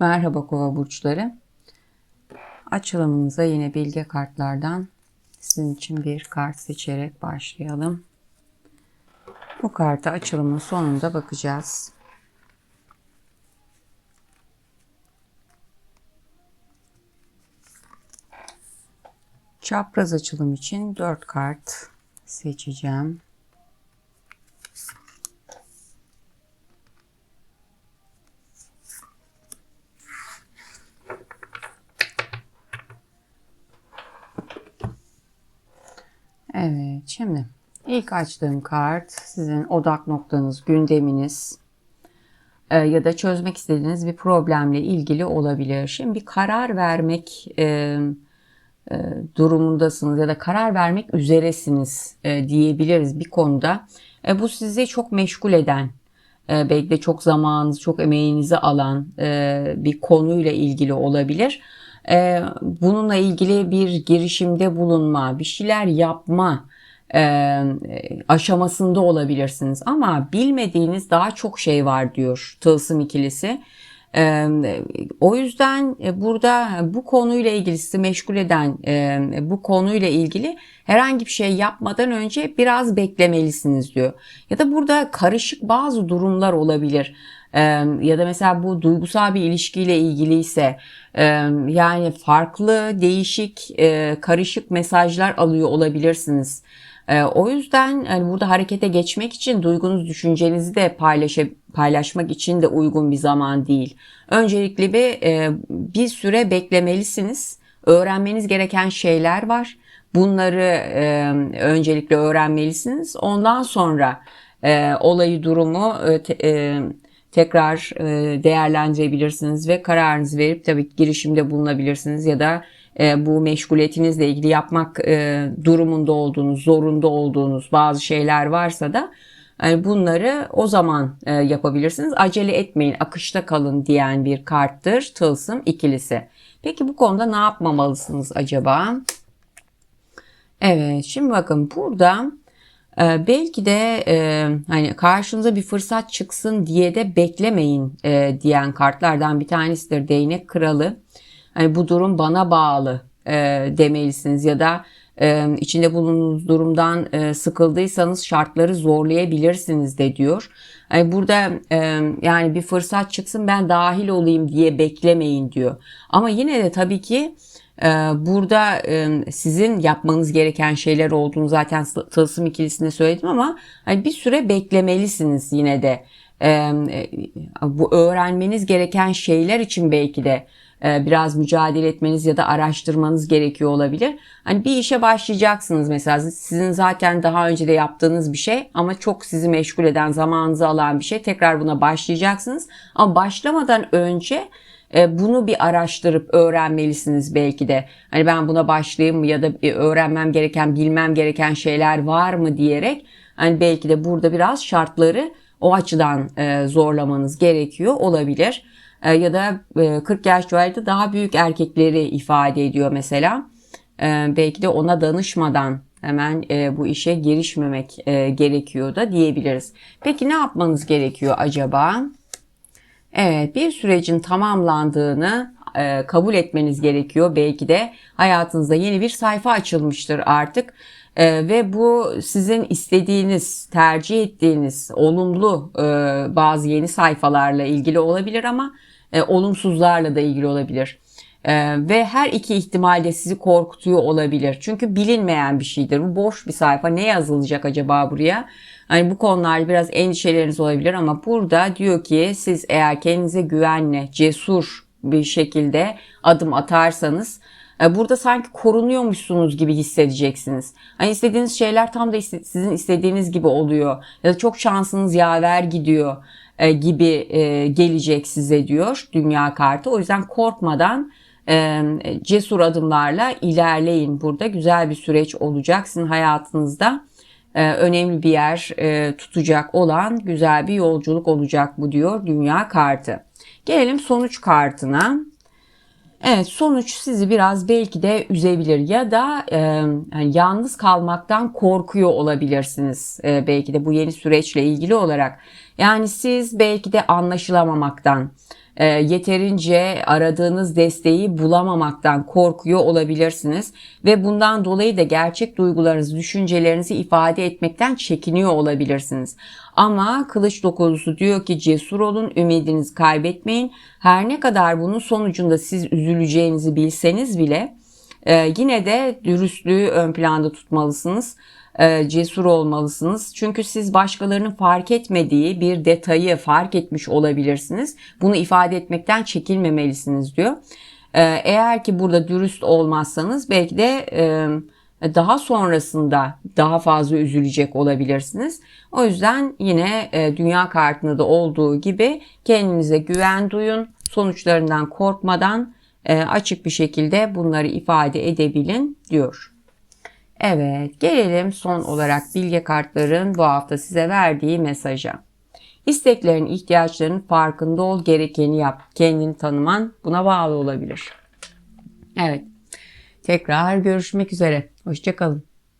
Merhaba kova burçları. Açılımımıza yine bilge kartlardan sizin için bir kart seçerek başlayalım. Bu karta açılımın sonunda bakacağız. Çapraz açılım için 4 kart seçeceğim. Evet, şimdi ilk açtığım kart sizin odak noktanız, gündeminiz e, ya da çözmek istediğiniz bir problemle ilgili olabilir. Şimdi bir karar vermek e, e, durumundasınız ya da karar vermek üzeresiniz e, diyebiliriz bir konuda. E, bu sizi çok meşgul eden, e, belki de çok zamanınızı, çok emeğinizi alan e, bir konuyla ilgili olabilir. E, bununla ilgili bir girişimde bulunma, bir şeyler yapma e, aşamasında olabilirsiniz. Ama bilmediğiniz daha çok şey var diyor Tılsım ikilisi. Ee, o yüzden e, burada bu konuyla ilgili sizi meşgul eden e, bu konuyla ilgili herhangi bir şey yapmadan önce biraz beklemelisiniz diyor. Ya da burada karışık bazı durumlar olabilir. Ee, ya da mesela bu duygusal bir ilişkiyle ilgiliyse e, yani farklı, değişik, karışık mesajlar alıyor olabilirsiniz. E, o yüzden yani burada harekete geçmek için duygunuz, düşüncenizi de paylaşa, paylaşmak için de uygun bir zaman değil. Öncelikle bir e, bir süre beklemelisiniz. Öğrenmeniz gereken şeyler var. Bunları e, öncelikle öğrenmelisiniz. Ondan sonra e, olayı, durumu e, te, e, tekrar e, değerlendirebilirsiniz ve kararınızı verip tabii girişimde bulunabilirsiniz ya da bu meşguliyetinizle ilgili yapmak e, durumunda olduğunuz, zorunda olduğunuz bazı şeyler varsa da yani bunları o zaman e, yapabilirsiniz. Acele etmeyin, akışta kalın diyen bir karttır tılsım ikilisi. Peki bu konuda ne yapmamalısınız acaba? Evet, şimdi bakın burada e, belki de e, hani karşınıza bir fırsat çıksın diye de beklemeyin e, diyen kartlardan bir tanesidir değnek kralı. Hani bu durum bana bağlı e, demelisiniz ya da e, içinde bulunduğunuz durumdan e, sıkıldıysanız şartları zorlayabilirsiniz de diyor. Yani burada e, yani bir fırsat çıksın ben dahil olayım diye beklemeyin diyor. Ama yine de tabii ki e, burada e, sizin yapmanız gereken şeyler olduğunu zaten tılsım ikilisinde söyledim ama hani bir süre beklemelisiniz yine de. E, bu öğrenmeniz gereken şeyler için belki de e, biraz mücadele etmeniz ya da araştırmanız gerekiyor olabilir. Hani bir işe başlayacaksınız mesela sizin zaten daha önce de yaptığınız bir şey ama çok sizi meşgul eden zamanınızı alan bir şey tekrar buna başlayacaksınız. Ama başlamadan önce e, bunu bir araştırıp öğrenmelisiniz belki de. Hani ben buna başlayayım mı ya da öğrenmem gereken, bilmem gereken şeyler var mı diyerek hani belki de burada biraz şartları o açıdan e, zorlamanız gerekiyor olabilir. E, ya da 40 e, yaş civarında daha büyük erkekleri ifade ediyor mesela. E, belki de ona danışmadan hemen bu işe girişmemek gerekiyor da diyebiliriz. Peki ne yapmanız gerekiyor acaba? Evet bir sürecin tamamlandığını kabul etmeniz gerekiyor. Belki de hayatınızda yeni bir sayfa açılmıştır artık. Ee, ve bu sizin istediğiniz, tercih ettiğiniz olumlu e, bazı yeni sayfalarla ilgili olabilir ama e, olumsuzlarla da ilgili olabilir. E, ve her iki ihtimalde sizi korkutuyor olabilir. Çünkü bilinmeyen bir şeydir. Bu boş bir sayfa. Ne yazılacak acaba buraya? Hani bu konularda biraz endişeleriniz olabilir ama burada diyor ki siz eğer kendinize güvenle, cesur bir şekilde adım atarsanız burada sanki korunuyormuşsunuz gibi hissedeceksiniz. Hani istediğiniz şeyler tam da sizin istediğiniz gibi oluyor. Ya da çok şansınız yaver gidiyor. E, gibi e, gelecek size diyor dünya kartı. O yüzden korkmadan e, cesur adımlarla ilerleyin. Burada güzel bir süreç olacak sizin hayatınızda. Önemli bir yer tutacak olan güzel bir yolculuk olacak bu diyor dünya kartı. Gelelim sonuç kartına. Evet sonuç sizi biraz belki de üzebilir ya da e, yani yalnız kalmaktan korkuyor olabilirsiniz e, belki de bu yeni süreçle ilgili olarak. Yani siz belki de anlaşılamamaktan e, yeterince aradığınız desteği bulamamaktan korkuyor olabilirsiniz ve bundan dolayı da gerçek duygularınızı, düşüncelerinizi ifade etmekten çekiniyor olabilirsiniz. Ama kılıç dokuzusu diyor ki cesur olun, ümidinizi kaybetmeyin. Her ne kadar bunun sonucunda siz üzüleceğinizi bilseniz bile e, yine de dürüstlüğü ön planda tutmalısınız e, cesur olmalısınız. Çünkü siz başkalarının fark etmediği bir detayı fark etmiş olabilirsiniz. Bunu ifade etmekten çekinmemelisiniz diyor. E, eğer ki burada dürüst olmazsanız belki de e, daha sonrasında daha fazla üzülecek olabilirsiniz. O yüzden yine e, dünya kartında da olduğu gibi kendinize güven duyun. Sonuçlarından korkmadan açık bir şekilde bunları ifade edebilin diyor. Evet, gelelim son olarak bilge kartların bu hafta size verdiği mesaja. İsteklerin, ihtiyaçlarının farkında ol, gerekeni yap. Kendini tanıman buna bağlı olabilir. Evet. Tekrar görüşmek üzere. Hoşçakalın.